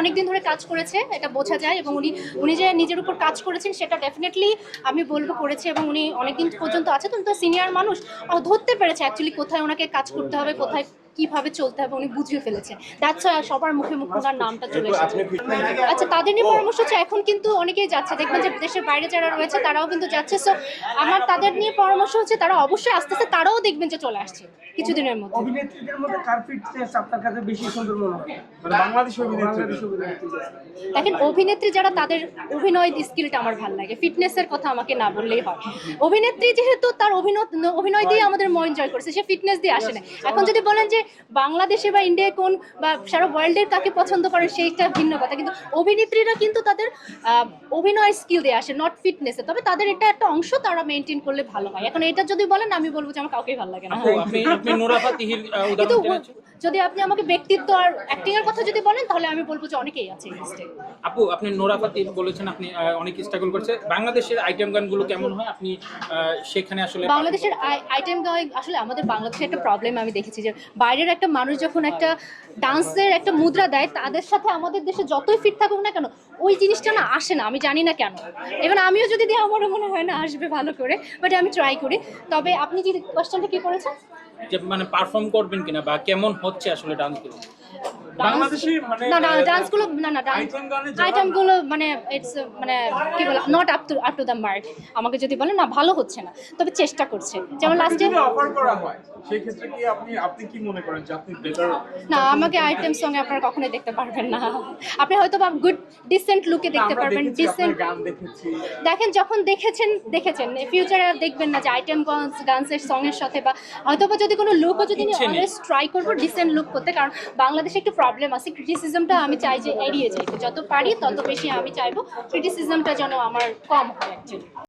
অনেকদিন ধরে কাজ করেছে, এটা বোঝা যায় এবং উনি উনি যে নিজের উপর কাজ করেছেন সেটা ডেফিনেটলি আমি বলব করেছে এবং উনি অনেকদিন পর্যন্ত আছে তো সিনিয়র মানুষ। ধরতে পেরেছে অ্যাকচুয়ালি কোথায় ওনাকে কাজ করতে হবে, কোথায় কীভাবে চলতে হবে উনি বুঝিয়ে ফেলেছে দ্যাটস সবার মুখে মুখে ওনার নামটা চলে এসেছে। আচ্ছা তাদের নিয়ে পরামর্শ হচ্ছে এখন কিন্তু অনেকেই যাচ্ছে। দেখবেন যে দেশের বাইরে যারা রয়েছে তারাও কিন্তু যাচ্ছে। সো আমার তাদের নিয়ে পরামর্শ হচ্ছে তারা অবশ্যই আস্তে আস্তে তারাও দেখবেন যে চলে আসছে কিছুদিনের মধ্যে। অভিনেত্রীদের মধ্যে কার ফিটনেস আপনার কাছে বেশি সুন্দর মনে হয়? মানে অভিনেত্রী। দেখেন অভিনেত্রী যারা তাদের অভিনয় স্কিলটা আমার ভালো লাগে। ফিটনেসের কথা আমাকে না বললেই হয়। অভিনেত্রী যেহেতু তার অভিনয় অভিনয় দিয়ে আমাদের মন জয় করেছে সে ফিটনেস দিয়ে আসে না। এখন যদি বলেন যে বাংলাদেশে বা ইন্ডিয়ায় কোন বা সারা ওয়ার্ল্ডের কাকে পছন্দ করে সেইটা ভিন্ন কথা। কিন্তু অভিনেত্রীরা কিন্তু তাদের অভিনয় স্কিল দিয়ে আসে নট ফিটনেসে তবে তাদের এটা একটা অংশ তারা মেনটেন করলে ভালো হয়। এখন এটা যদি বলেন আমি বলব যে আমার কাউকেই ভালো লাগে না। কিন্তু যদি আপনি আমাকে ব্যক্তিত্ব আর অ্যাক্টিং এর কথা যদি বলেন তাহলে আমি বলব যে অনেকেই আছে আপু আপনি নোরা ফাতি বলেছেন আপনি অনেক স্ট্রাগল করছে। বাংলাদেশের আইটেম গানগুলো কেমন হয়? আপনি সেখানে আসলে বাংলাদেশের আইটেম গান আসলে আমাদের বাংলাদেশের একটা প্রবলেম আমি দেখেছি যে বাইরের একটা মানুষ যখন একটা ডান্সের একটা মুদ্রা দেয়, তাদের সাথে আমাদের দেশে যতই ফিট থাকুক না কেন, ওই জিনিসটা না আসে না, আমি জানি না কেন। এবার আমিও যদি দিই আমারও মনে হয় না আসবে ভালো করে বাট আমি ট্রাই করি। তবে আপনি যদি কোয়েশ্চেনটা কি করেছেন? যে মানে পারফর্ম করবেন কিনা বা কেমন হচ্ছে আসলে ডান্সগুলো বাংলাদেশি মানে না না ডান্সগুলো না না ডান্স মানে ইটস মানে কি বলে not up to up to mark আমাকে যদি বলেন না ভালো হচ্ছে না তবে চেষ্টা করছে। যেমন লাস্টে যদি অফার করা হয় সেই ক্ষেত্রে কি আপনি আপনি কি মনে করেন যে আপনি বেটার না আমাকে আইটেম সঙ্গে আপনারা কখনোই দেখতে পারবেন না। আপনি হয়তো বা গুড ডিসেন্ট লুকে দেখতে পারবেন। ডিসেন্ট গান দেখেছি। দেখেন যখন দেখেছেন দেখেছেন। ফিউচারে দেখবেন না যে আইটেম গানস গানসের সঙ্গের সাথে বা হয়তো বা যদি কোনো লুকও যদি নেই। অলওয়েজ ট্রাই করব ডিসেন্ট লুক করতে। কারণ বাংলাদেশে একটু প্রবলেম আছে। ক্রিটিসিজমটা আমি চাই যে এড়িয়ে যাই। যত পারি, তত বেশি আমি চাইব। ক্রিটিসিজমটা যেন আমার কম হয় অ্যাকচুয়ালি